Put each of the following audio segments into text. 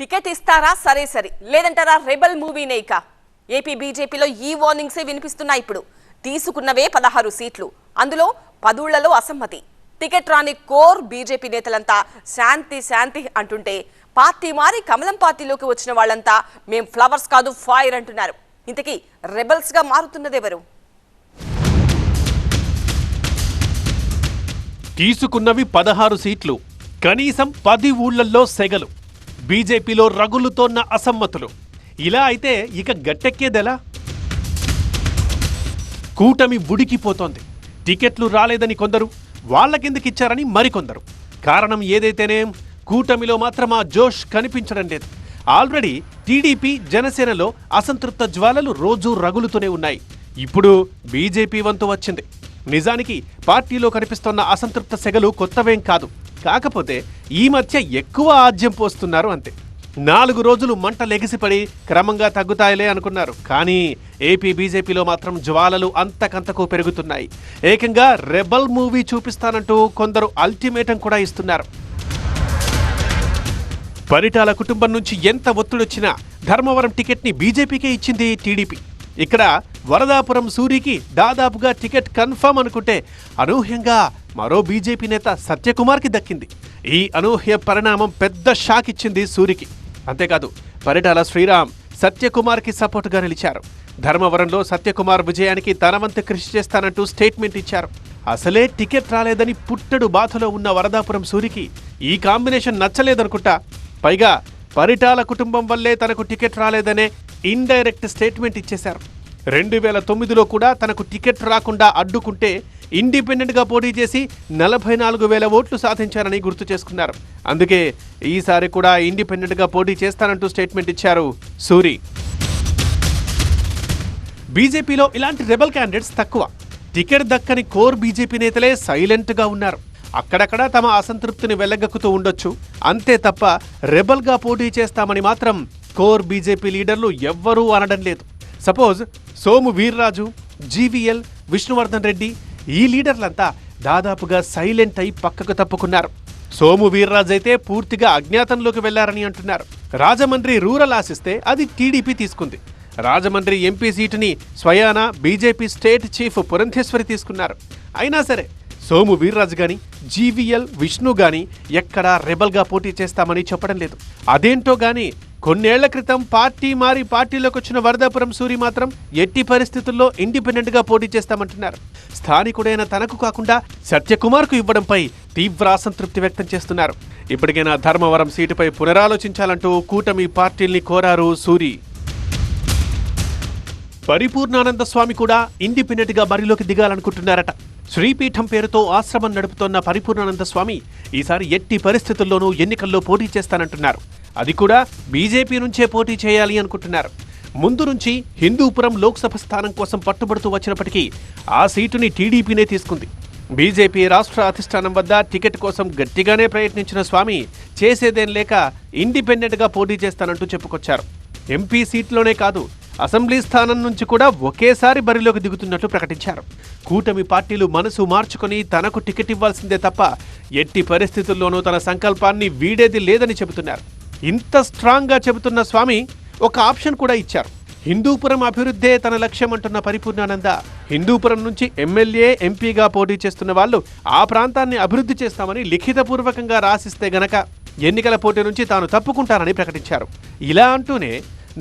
Ticket ఇస్తారా? సరే సరే. లేదంటారా? రెబల్ మూవీనే ఇక. ఏపీ బీజేపీలో ఈ వార్నింగ్సే వినిపిస్తున్నాయి ఇప్పుడు. తీసుకున్నవే పదహారు సీట్లు. అందులో పదుళ్ళలో అసమ్మతి. టికెట్ రాని కోర్ బీజేపీ నేతలంతా శాంతి శాంతి అంటుంటే పార్టీ మారి కమలం పార్టీలోకి వచ్చిన వాళ్ళంతా మేం ఫ్లవర్స్ కాదు ఫైర్ అంటున్నారు. ఇంతకీ రెబల్స్గా మారుతున్నదెవరు? తీసుకున్నవి పదహారు సీట్లు. కనీసం పది ఊళ్ళల్లో సెగలు. బీజేపీలో రగులుతోన్న అసమ్మతులు. ఇలా అయితే ఇక గట్టెక్కేదెలా? కూటమి ఉడికిపోతోంది టికెట్లు రాలేదని కొందరు వాళ్ళకెందుకిచ్చారని మరికొందరు. కారణం ఏదైతేనేం కూటమిలో మాత్రం ఆ జోష్ కనిపించడం లేదు. ఆల్రెడీ టీడీపీ జనసేనలో అసంతృప్త జ్వాలలు రోజూ రగులుతూనే ఉన్నాయి. ఇప్పుడు బీజేపీ వంతు వచ్చింది. నిజానికి పార్టీలో కనిపిస్తున్న అసంతృప్త సెగలు కొత్తవేం కాదు. కాకపోతే ఈ మధ్య ఎక్కువ ఆజ్యం పోస్తున్నారు అంతే. నాలుగు రోజులు మంట లెగిసిపడి క్రమంగా తగ్గుతాయిలే అనుకున్నారు. కానీ ఏపీ బీజేపీలో మాత్రం జ్వాలలు అంతకంతకు పెరుగుతున్నాయి. ఏకంగా రెబల్ మూవీ చూపిస్తానంటూ కొందరు అల్టిమేటం కూడా ఇస్తున్నారు. పరిటాల కుటుంబం నుంచి ఎంత ఒత్తిడొచ్చినా ధర్మవరం టికెట్ని బీజేపీకే ఇచ్చింది టీడీపీ. ఇక్కడ వరదాపురం సూరికి దాదాపుగా టికెట్ కన్ఫర్మ్ అనుకుంటే అనూహ్యంగా మరో బీజేపీ నేత సత్యకుమార్కి దక్కింది. ఈ అనూహ్య పరిణామం పెద్ద షాక్ ఇచ్చింది సూరికి. అంతేకాదు పరిటాల శ్రీరామ్ సత్యకుమార్కి సపోర్టుగా నిలిచారు. ధర్మవరంలో సత్యకుమార్ విజయానికి తనవంతు కృషి చేస్తానంటూ స్టేట్మెంట్ ఇచ్చారు. అసలే టికెట్ రాలేదని పుట్టడు బాధలో ఉన్న వరదాపురం సూరికి ఈ కాంబినేషన్ నచ్చలేదనుకుంటా. పైగా పరిటాల కుటుంబం వల్లే తనకు టికెట్ రాలేదనే ఇండైరెక్ట్ స్టేట్మెంట్ ఇచ్చేశారు. రెండు వేల తొమ్మిదిలో కూడా తనకు టికెట్ రాకుండా అడ్డుకుంటే ఇండిపెండెంట్గా పోటీ చేసి నలభై నాలుగు వేల ఓట్లు సాధించారని గుర్తు చేసుకున్నారు. అందుకే ఈసారి కూడా ఇండిపెండెంట్గా పోటీ చేస్తానంటూ స్టేట్మెంట్ ఇచ్చారు సూరి. బీజేపీలో ఇలాంటి రెబల్ క్యాండిడేట్స్ తక్కువ. టికెట్ దక్కని కోర్ బీజేపీ నేతలే సైలెంట్గా ఉన్నారు. అక్కడక్కడ తమ అసంతృప్తిని వెళ్ళగక్కుతూ ఉండొచ్చు. అంతే తప్ప రెబల్గా పోటీ చేస్తామని మాత్రం కోర్ బీజేపీ లీడర్లు ఎవ్వరూ అనడం లేదు. సపోజ్ సోము వీర్రాజు జీవీఎల్ విష్ణువర్ధన్ రెడ్డి ఈ లీడర్లంతా దాదాపుగా సైలెంట్ అయి పక్కకు తప్పుకున్నారు. సోము వీర్రాజు అయితే పూర్తిగా అజ్ఞాతంలోకి వెళ్ళారని అంటున్నారు. రాజమండ్రి రూరల్ ఆశిస్తే అది టీడీపీ తీసుకుంది. రాజమండ్రి ఎంపీ సీటుని స్వయాన బీజేపీ స్టేట్ చీఫ్ పురంధేశ్వరి తీసుకున్నారు. అయినా సరే సోము వీర్రాజు గాని జీవీఎల్ విష్ణు గాని ఎక్కడా రెబల్గా పోటీ చేస్తామని చెప్పడం లేదు. అదేంటో గాని కొన్నేళ్ళ క్రితం పార్టీ మారి పార్టీలోకి వచ్చిన వరదాపురం సూరి మాత్రం ఎట్టి పరిస్థితుల్లో ఇండిపెండెంట్గా పోటీ చేస్తామంటున్నారు. స్థానికుడైన తనకు కాకుండా సత్యకుమార్కు ఇవ్వడంపై తీవ్ర అసంతృప్తి వ్యక్తం చేస్తున్నారు. ఇప్పటికైనా ధర్మవరం సీటుపై పునరాలోచించాలంటూ కూటమి పార్టీల్ని కోరారు సూరి. పరిపూర్ణానంద స్వామి కూడా ఇండిపెండెంట్గా బరిలోకి దిగాలనుకుంటున్నారట. శ్రీపీఠం పేరుతో ఆశ్రమం నడుపుతోన్న పరిపూర్ణానంద స్వామి ఈసారి ఎట్టి పరిస్థితుల్లోనూ ఎన్నికల్లో పోటీ చేస్తానంటున్నారు. అది కూడా బీజేపీ నుంచే పోటీ చేయాలి అనుకుంటున్నారు. ముందు నుంచి హిందూపురం లోక్సభ స్థానం కోసం పట్టుబడుతూ వచ్చినప్పటికీ ఆ సీటుని టీడీపీనే తీసుకుంది. బీజేపీ రాష్ట్ర అధిష్టానం వద్ద టికెట్ కోసం గట్టిగానే ప్రయత్నించిన స్వామి చేసేదేం లేక ఇండిపెండెంట్గా పోటీ చేస్తానంటూ చెప్పుకొచ్చారు. ఎంపీ సీట్లోనే కాదు అసెంబ్లీ స్థానం నుంచి కూడా ఒకేసారి బరిలోకి దిగుతున్నట్లు ప్రకటించారు. కూటమి పార్టీలు మనసు మార్చుకొని తనకు టికెట్ ఇవ్వాల్సిందే తప్ప ఎట్టి పరిస్థితుల్లోనూ తన సంకల్పాన్ని వీడేది లేదని చెబుతున్నారు. ఇంత స్ట్రాంగ్గా చెబుతున్న స్వామి ఒక ఆప్షన్ కూడా ఇచ్చారు. హిందూపురం అభివృద్ధే తన లక్ష్యం అంటున్న పరిపూర్ణానంద. హిందూపురం నుంచి ఎమ్మెల్యే ఎంపీగా పోటీ చేస్తున్న వాళ్ళు ఆ ప్రాంతాన్ని అభివృద్ధి చేస్తామని లిఖితపూర్వకంగా రాసిస్తే గనక ఎన్నికల పోటీ నుంచి తాను తప్పుకుంటానని ప్రకటించారు. ఇలా అంటూనే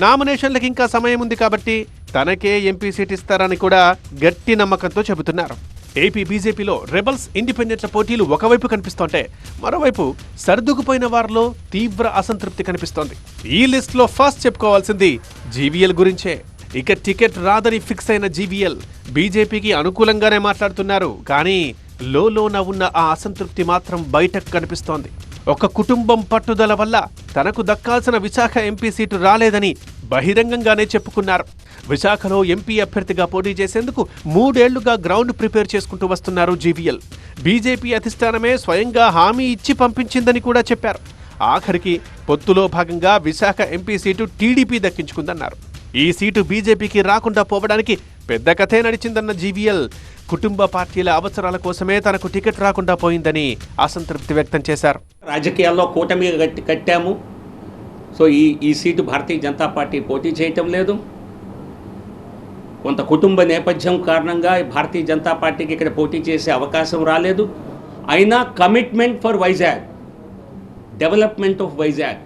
నామినేషన్లకు ఇంకా సమయం ఉంది కాబట్టి తనకే ఎంపీ సీట్ ఇస్తారని కూడా గట్టి నమ్మకంతో చెబుతున్నారు. ఏపీ బీజేపీలో రెబల్స్ ఇండిపెండెంట్ల పోటీలు ఒకవైపు కనిపిస్తుంటే మరోవైపు సర్దుకుపోయిన వారిలో తీవ్ర అసంతృప్తి కనిపిస్తోంది. ఈ లిస్ట్లో ఫస్ట్ చెప్పుకోవాల్సింది జీవీఎల్ గురించే. ఇక టికెట్ రాదని ఫిక్స్ అయిన జీవీఎల్ బీజేపీకి అనుకూలంగానే మాట్లాడుతున్నారు కానీ లోలోన ఉన్న ఆ అసంతృప్తి మాత్రం బయటకు కనిపిస్తోంది. ఒక కుటుంబం పట్టుదల వల్ల తనకు దక్కాల్సిన విశాఖ ఎంపీ సీటు రాలేదని బహిరంగంగానే చెప్పుకున్నారు. విశాఖలో ఎంపీ అభ్యర్థిగా పోటీ చేసేందుకు మూడేళ్ళుగా గ్రౌండ్ ప్రిపేర్ చేసుకుంటూ వస్తున్నారు జీవీఎల్. బీజేపీ అధిష్టానమే స్వయంగా హామీ ఇచ్చి పంపించిందని కూడా చెప్పారు. ఆఖరికి పొత్తులో భాగంగా విశాఖ ఎంపీ సీటు టీడీపీ దక్కించుకుందన్నారు. ఈ సీటు బీజేపీకి రాకుండా పోవడానికి పెద్ద కథే నడిచిందన్న జీవీఎల్. కుటుంబ పార్టీల అవసరాల కోసమే తనకు టికెట్ రాకుండా పోయిందని అసంతృప్తి వ్యక్తం చేశారు. రాజకీయాల్లో కూటమి కట్టాము. సో ఈ ఈ సీటు భారతీయ జనతా పార్టీ పోటీ చేయటం లేదు. కొంత కుటుంబ నేపథ్యం కారణంగా భారతీయ జనతా పార్టీకి ఇక్కడ పోటీ చేసే అవకాశం రాలేదు. అయినా commitment for Vizag. Development of Vizag.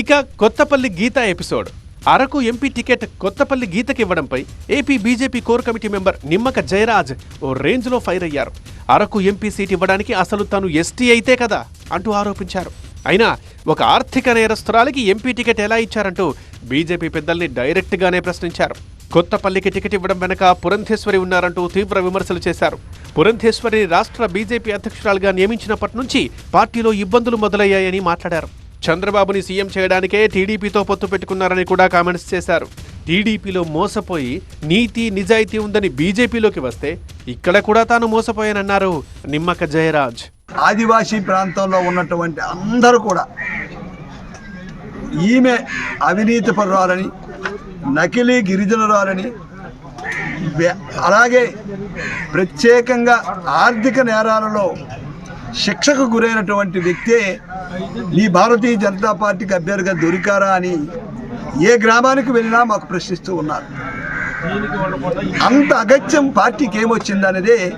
ఇక Kothapalli Geetha episode. Araku MP ticket Kothapalli గీతకి ఇవ్వడంపై AP BJP core committee member Nimmaka Jayaraj ఓ రేంజ్లో ఫైర్ అయ్యారు. అరకు ఎంపీ సీట్ ఇవ్వడానికి అసలు తాను ఎస్టీ అయితే కదా అంటూ ఆరోపించారు. అయినా ఒక ఆర్థిక నేరస్తురాలికి ఎంపీ టికెట్ ఎలా ఇచ్చారంటూ బీజేపీ పెద్దల్ని డైరెక్ట్గానే ప్రశ్నించారు. కొత్తపల్లికి టికెట్ ఇవ్వడం వెనక పురంధేశ్వరి ఉన్నారంటూ తీవ్ర విమర్శలు చేశారు. పురంధేశ్వరి రాష్ట్ర బీజేపీ అధ్యక్షురాలుగా నియమించినప్పటి నుంచి పార్టీలో ఇబ్బందులు మొదలయ్యాయని మాట్లాడారు. చంద్రబాబుని సీఎం చేయడానికే టీడీపీతో పొత్తు పెట్టుకున్నారని కూడా కామెంట్స్ చేశారు. టీడీపీలో మోసపోయి నీతి నిజాయితీ ఉందని బీజేపీలోకి వస్తే ఇక్కడ కూడా తాను మోసపోయానన్నారు నిమ్మక జయరాజ్. ఆదివాసీ ప్రాంతంలో ఉన్నటువంటి అందరూ కూడా ఈమె అవినీతి పరురాలని నకిలీ గిరిజనురాలని వ్య- అలాగే ప్రత్యేకంగా ఆర్థిక నేరాలలో శిక్షకు గురైనటువంటి వ్యక్తే ఈ భారతీయ జనతా పార్టీకి అభ్యర్థిగా దొరికారా అని ఏ గ్రామానికి వెళ్ళినా మాకు ప్రశ్నిస్తూ ఉన్నారు. అంత అగత్యం పార్టీకి ఏమొచ్చిందనేదే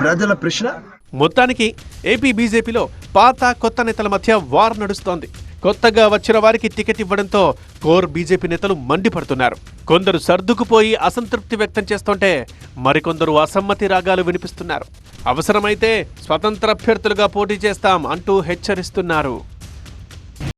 ప్రజల ప్రశ్న. మొత్తానికి ఏపీ బీజేపీలో పాత కొత్త నేతల మధ్య వార్ నడుస్తోంది. కొత్తగా వచ్చిన వారికి టికెట్ ఇవ్వడంతో కోర్ బీజేపీ నేతలు మండిపడుతున్నారు. కొందరు సర్దుకుపోయి అసంతృప్తి వ్యక్తం చేస్తుంటే మరికొందరు అసమ్మతి రాగాలు వినిపిస్తున్నారు. అవసరమైతే స్వతంత్ర అభ్యర్థులుగా పోటీ చేస్తాం అంటూ హెచ్చరిస్తున్నారు.